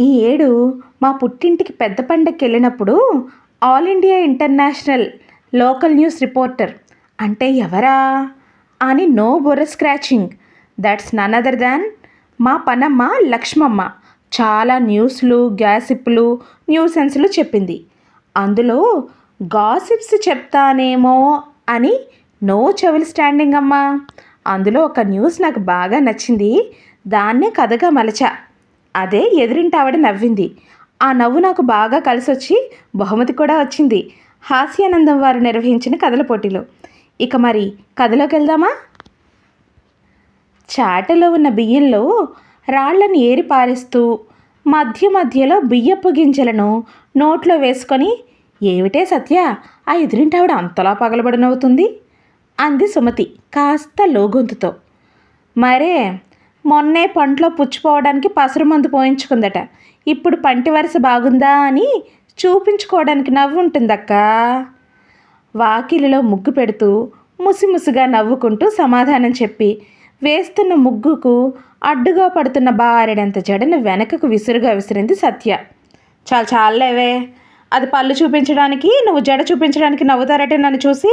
ఈ ఏడు మా పుట్టింటికి పెద్ద పండగకి వెళ్ళినప్పుడు all India international local news reporter. అంటే ఎవరా? అని no Borra scratching. That's none other than మా పనమ్మ లక్ష్మమ్మ. చాలా న్యూస్లు గ్యాసిప్లు న్యూసెన్స్లు చెప్పింది. అందులో గాసిప్స్ చెప్తానేమో అని నో చెవులు స్టాండింగ్ అమ్మా. అందులో ఒక న్యూస్ నాకు బాగా నచ్చింది. దాన్నే కథగా మలచా. అదే ఎదురింటి ఆవిడ నవ్వింది. ఆ నవ్వు నాకు బాగా కలిసొచ్చి బహుమతి కూడా వచ్చింది. హాస్యానందం వారు నిర్వహించిన కథల పోటీలో. ఇక మరి కథలోకి వెళ్దామా చాటలో ఉన్న బియ్యంలో రాళ్ళను ఏరి పారేస్తూ మధ్య మధ్యలో బియ్యపు గింజలను నోట్లో వేసుకొని ఏమిటే సత్య ఆ ఎదురింటి ఆవిడ అంతలా పగలబడనవుతుంది అంది సుమతి కాస్త లోగొంతుతో. మరే మొన్నే పంటలో పుచ్చిపోవడానికి పసరుమందు పోయించుకుందట. ఇప్పుడు పంటి వరుస బాగుందా అని చూపించుకోవడానికి నవ్వు ఉంటుందక్క వాకిలిలో ముగ్గు పెడుతూ ముసిముసిగా నవ్వుకుంటూ సమాధానం చెప్పి వేస్తున్న ముగ్గుకు అడ్డుగా పడుతున్న బారెడంత జడను వెనకకు విసురుగా విసిరింది సత్య. చాలు చాలేవే అది పళ్ళు చూపించడానికి నువ్వు జడ చూపించడానికి నవ్వుతారటే నన్ను చూసి.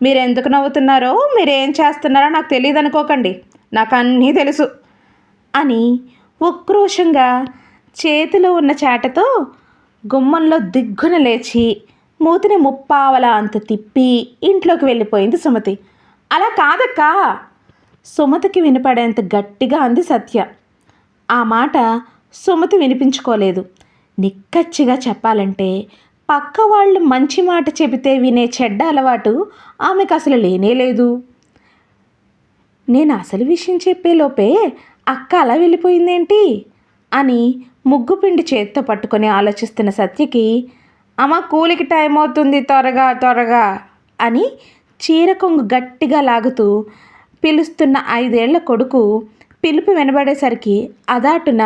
మీరు ఎందుకు నవ్వుతున్నారో మీరు ఏం చేస్తున్నారో నాకు తెలియదు అనుకోకండి నాకు అన్నీ తెలుసు. అని ఉక్రోషంగా చేతిలో ఉన్న చాటతో గుమ్మంలో దిగ్గున లేచి మూతిని ముప్పావల అంత తిప్పి ఇంట్లోకి వెళ్ళిపోయింది సుమతి. అలా కాదక్కా సుమతికి వినపడేంత గట్టిగా అంది సత్య. ఆ మాట సుమతి వినిపించుకోలేదు. నిక్కచ్చిగా చెప్పాలంటే పక్క వాళ్ళు మంచి మాట చెబితే వినే చెడ్డ అలవాటు ఆమెకు అసలు లేనే లేదు. నేను అసలు విషయం చెప్పేలోపే అక్క అలా వెళ్ళిపోయిందేంటి? అని ముగ్గు పిండి చేత్తో పట్టుకొని ఆలోచిస్తున్న సత్యకి అమ్మ కూలికి టైం అవుతుంది త్వరగా త్వరగా అని చీర కొంగు గట్టిగా లాగుతూ పిలుస్తున్న ఐదేళ్ళ కొడుకు పిలుపు వినబడేసరికి అదాటున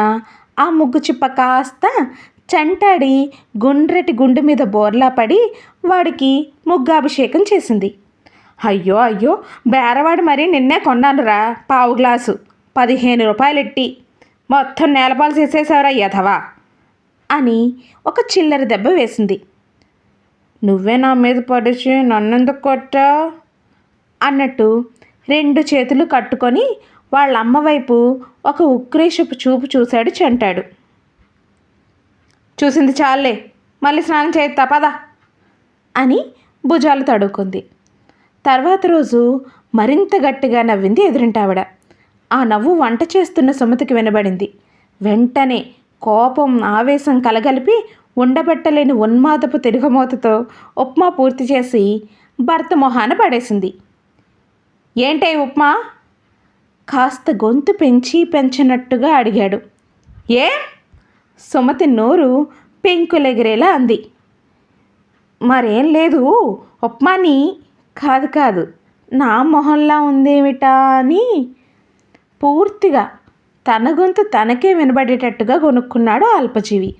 ఆ ముగ్గు చిప్ప కాస్త చంటాడి గుండ్రటి గుండు మీద బోర్లా పడి వాడికి ముగ్గాభిషేకం చేసింది. అయ్యో అయ్యో బేరవాడు మరి నిన్నే కొన్నానురా పావు గ్లాసు. పదిహేను రూపాయలెట్టి మొత్తం నేలపాలు చేసేసావురా యథవా అని ఒక చిల్లర దెబ్బ వేసింది. నువ్వే నా మీద పడిచి నన్నెందుకు కొట్టా అన్నట్టు రెండు చేతులు కట్టుకొని వాళ్ళ అమ్మ వైపు ఒక ఉక్రేషపు చూపు చూశాడు చంటాడు. చూసింది చాలే మళ్ళీ స్నానం చేయిస్తా పదా అని భుజాలు తడుకుంది. తర్వాత రోజు మరింత గట్టిగా నవ్వింది ఎదురింటావిడ. ఆ నవ్వు వంట చేస్తున్న సుమతికి వినబడింది. వెంటనే కోపం ఆవేశం కలగలిపి ఉండబట్టలేని ఉన్మాదపు తిరుగుమూతతో ఉప్మా పూర్తి చేసి భర్త మొహాన పడేసింది. ఏంటే ఉప్మా? కాస్త గొంతు పెంచి పెంచినట్టుగా అడిగాడు. ఏ? సుమతి నోరు పెంకులెగిరేలా అంది. మరేం లేదు ఉప్మాని కాదు కాదు నా మొహంలా ఉందేమిటా అని పూర్తిగా తన గొంతు తనకే వినబడేటట్టుగా కొనుక్కున్నాడు అల్పజీవి.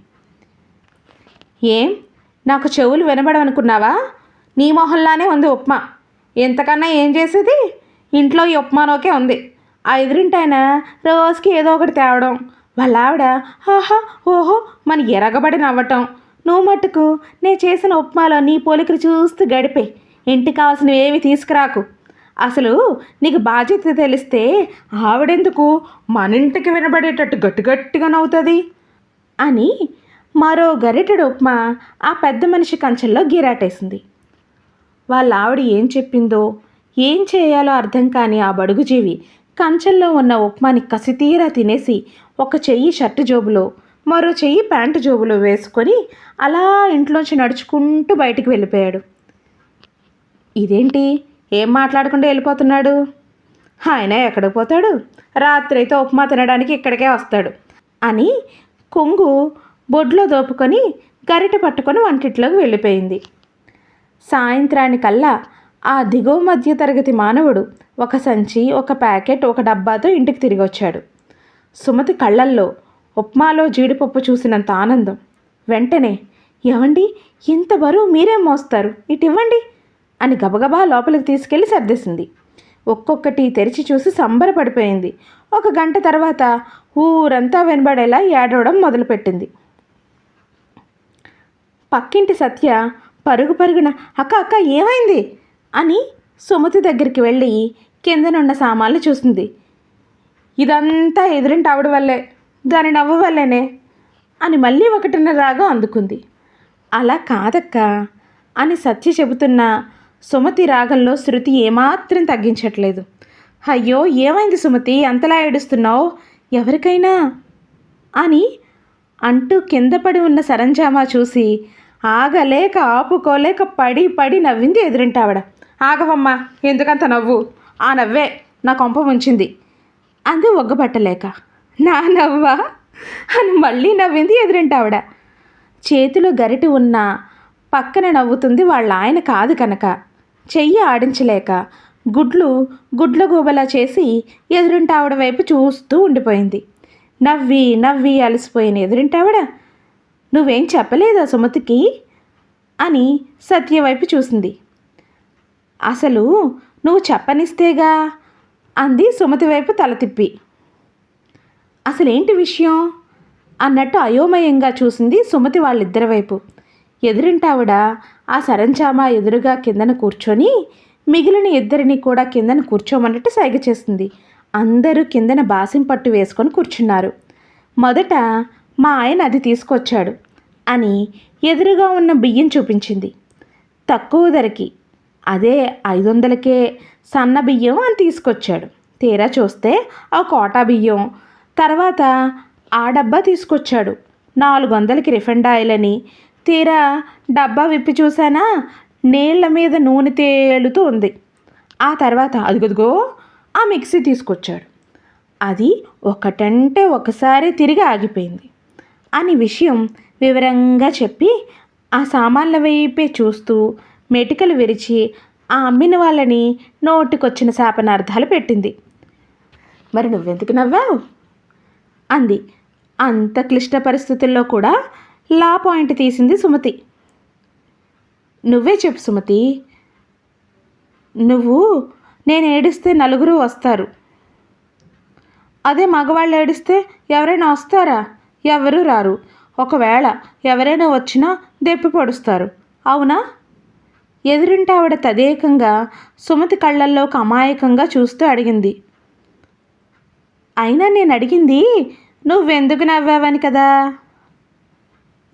ఏం? నాకు చెవులు వినబడవనుకున్నావా? నీ మొహల్లానే ఉంది ఉప్మా. ఎంతకన్నా ఏం చేసేది? ఇంట్లో ఈ ఉప్మానోకే ఉంది. ఆ ఎదురింటాయన రోజుకి ఏదో ఒకటి తేవడం. వాళ్ళ ఆవిడ ఆహా ఓహో మన ఎరగబడి నవ్వటం. నువ్వు మట్టుకు నేను చేసిన ఉప్మాలో నీ పోలికలు చూస్తూ గడిపే ఇంటికి కావాల్సినవి ఏవి తీసుకురాకు. అసలు నీకు బాధ్యత తెలిస్తే ఆవిడెందుకు మన ఇంటికి వినబడేటట్టు గట్టిగట్టిగా నవ్వుతుంది? అని మరో గరిటెడు ఉప్మా ఆ పెద్ద మనిషి కంచెల్లో గిరాటేసింది. వాళ్ళ ఆవిడ ఏం చెప్పిందో ఏం చేయాలో అర్థం కాని ఆ బడుగుజీవి కంచెల్లో ఉన్న ఉప్మాని కసితీరా తినేసి ఒక చెయ్యి షర్టు జోబులో మరో చెయ్యి ప్యాంటు జోబులో వేసుకొని అలా ఇంట్లోంచి నడుచుకుంటూ బయటికి వెళ్ళిపోయాడు. ఇదేంటి? ఏం మాట్లాడకుండా వెళ్ళిపోతున్నాడు? ఆయన ఎక్కడికి పోతాడు? రాత్రి అయితే ఉప్మా తినడానికి ఇక్కడికే వస్తాడు అని కొంగు బొడ్లో దోపుకొని గరిట పట్టుకొని వంటిట్లోకి వెళ్ళిపోయింది. సాయంత్రానికల్లా ఆ దిగువ మధ్య తరగతి మానవుడు ఒక సంచి ఒక ప్యాకెట్ ఒక డబ్బాతో ఇంటికి తిరిగి వచ్చాడు. సుమతి కళ్ళల్లో ఉప్మాలో జీడిపప్పు చూసినంత ఆనందం. వెంటనే ఏమండి ఇంత బరువు మీరేం మోస్తారు? ఇటు ఇవ్వండి. అని గబగబా లోపలికి తీసుకెళ్ళి సర్దేసింది. ఒక్కొక్కటి తెరిచి చూసి సంబరపడిపోయింది. ఒక గంట తర్వాత ఊరంతా వెనబడేలా ఏడవడం మొదలుపెట్టింది. పక్కింటి సత్య పరుగు పరుగున అక్క అక్క ఏమైంది? అని సుమతి దగ్గరికి వెళ్ళి కిందనున్న సామాన్లు చూసింది. ఇదంతా ఎదురింటి ఆవిడ వల్లే దాని నవ్వు వల్లేనే అని మళ్ళీ ఒకటిన్నర రాగం అందుకుంది. అలా కాదక్క అని సత్య చెబుతున్న సుమతి రాగంలో శృతి ఏమాత్రం తగ్గించట్లేదు. అయ్యో ఏమైంది సుమతి? అంతలా ఏడుస్తున్నావు? ఎవరికైనా? అని అంటూ కింద పడి ఉన్న సరంజామా చూసి ఆగలేక ఆపుకోలేక పడి పడి నవ్వింది ఎదురింటావిడ. ఆగవమ్మా ఎందుకంత నవ్వు? ఆ నవ్వే నా కొంప ముంచింది అంది ఒగ్గబట్టలేక. నా నవ్వా? అని మళ్ళీ నవ్వింది ఎదురింటావిడ. చేతిలో గరిటి ఉన్న పక్కన నవ్వుతుంది వాళ్ళ ఆయన కాదు కనుక. చెయ్యి ఆడించలేక గుడ్లు గుడ్ల గూబలా చేసి ఎదురింటావిడ వైపు చూస్తూ ఉండిపోయింది. నవ్వి నవ్వి అలసిపోయిన ఎదురింటావిడ నువ్వేం చెప్పలేదా సుమతికి? అని సత్య వైపు చూసింది. అసలు నువ్వు చెప్పనిస్తేగా? అంది సుమతి వైపు తల తిప్పి. అసలేంటి విషయం? అన్నట్టు అయోమయంగా చూసింది సుమతి వాళ్ళిద్దరి వైపు. ఎదురింటావిడ? ఆ సరంజామా ఎదురుగా కిందన కూర్చొని మిగిలిన ఇద్దరిని కూడా కిందన కూర్చోమన్నట్టు సైగ చేస్తుంది. అందరూ కిందన బాసిం పట్టు వేసుకొని కూర్చున్నారు. మొదట మా ఆయన అది తీసుకొచ్చాడు అని ఎదురుగా ఉన్న బియ్యం చూపించింది. తక్కువ ధరకి అదే ఐదు వందలకే సన్న బియ్యం అని తీసుకొచ్చాడు. తీరా చూస్తే ఆ కోటా బియ్యం. తర్వాత ఆ డబ్బా తీసుకొచ్చాడు. నాలుగు వందలకి రిఫండ్ ఆయిల్ అని తీరా డబ్బా విప్పి చూసానా నీళ్ళ మీద నూనె తేలుతూ ఉంది. ఆ తర్వాత అదిగదిగో ఆ మిక్సీ తీసుకొచ్చాడు. అది ఒకటంటే ఒకసారి తిరిగి ఆగిపోయింది. అని విషయం వివరంగా చెప్పి ఆ సామాన్ల వైపే చూస్తూ మెటికలు విరిచి ఆ అమ్మిన వాళ్ళని నోటికొచ్చిన శాపనార్థాలు పెట్టింది. మరి నువ్వెందుకు నవ్వావు? అంది. అంత క్లిష్ట పరిస్థితుల్లో కూడా లా పాయింట్ తీసింది సుమతి. నువ్వే చెప్పు సుమతి. నువ్వు నేను ఏడిస్తే నలుగురు వస్తారు. అదే మగవాళ్ళు ఏడిస్తే ఎవరైనా వస్తారా? ఎవరు రారు. ఒకవేళ ఎవరైనా వచ్చినా దెప్పి పొడుస్తారు. అవునా? ఎదురింటి ఆవిడ తదేకంగా సుమతి కళ్ళల్లోకి అమాయకంగా చూస్తూ అడిగింది. అయినా నేను అడిగింది నువ్వెందుకు నవ్వావని కదా?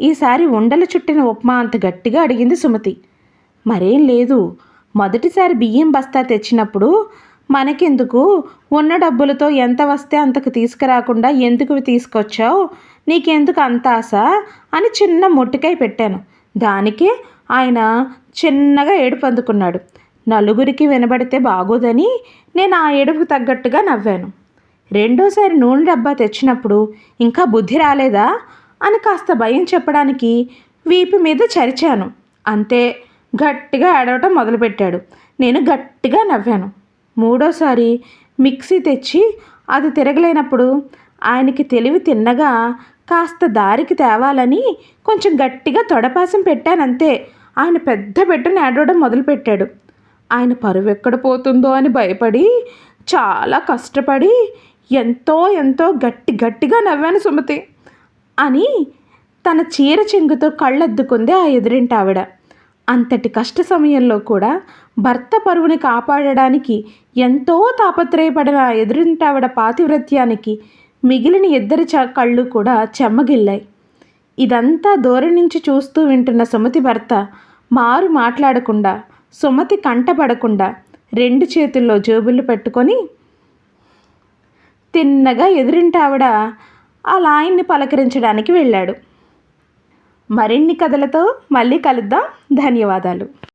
ఈసారి ఉండలు చుట్టిన ఉప్మా అంత గట్టిగా అడిగింది సుమతి. మరేం లేదు మొదటిసారి బియ్యం బస్తా తెచ్చినప్పుడు మనకెందుకు? ఉన్న డబ్బులతో ఎంత వస్తే అంతకు తీసుకురాకుండా ఎందుకు తీసుకొచ్చావు? నీకెందుకు అంత ఆశ? అని చిన్న మొట్టికాయ పెట్టాను. దానికే ఆయన చిన్నగా ఏడుపు అందుకున్నాడు. నలుగురికి వినబడితే బాగోదని నేను ఆ ఏడుపుకు తగ్గట్టుగా నవ్వాను. రెండోసారి నూనె డబ్బా తెచ్చినప్పుడు ఇంకా బుద్ధి రాలేదా? అని కాస్త భయం చెప్పడానికి వీపు మీద చరిచాను. అంతే గట్టిగా ఏడవటం మొదలుపెట్టాడు. నేను గట్టిగా నవ్వాను. మూడోసారి మిక్సీ తెచ్చి అది తిరగలేనప్పుడు ఆయనకి తెలివి తిన్నగా కాస్త దారికి తేవాలని కొంచెం గట్టిగా తొడపాసం పెట్టానంతే. ఆయన పెద్ద బిడ్డను ఏడవడం మొదలుపెట్టాడు. ఆయన పరువు ఎక్కడ పోతుందో అని భయపడి చాలా కష్టపడి ఎంతో ఎంతో గట్టి గట్టిగా నవ్వాను సుమతి. అని తన చీర చెంగుతో కళ్ళద్దుకుంది ఆ ఎదురింటి ఆవిడ అంతటి కష్ట సమయంలో కూడా భర్త పరువుని కాపాడడానికి ఎంతో తాపత్రయపడిన ఆ ఎదురింటావిడ పాతివ్రత్యానికి మిగిలిన ఇద్దరి చ కళ్ళు కూడా చెమ్మగిల్లాయి. ఇదంతా దూరం నుంచి చూస్తూ వింటున్న సుమతి భర్త మారు మాట్లాడకుండా సుమతి కంటపడకుండా రెండు చేతుల్లో జేబులు పెట్టుకొని తిన్నగా ఎదురింటావిడ ఆవిడ ఆ లాయన్ని పలకరించడానికి వెళ్ళాడు. మరిన్ని కథలతో మళ్ళీ కలుద్దాం. ధన్యవాదాలు.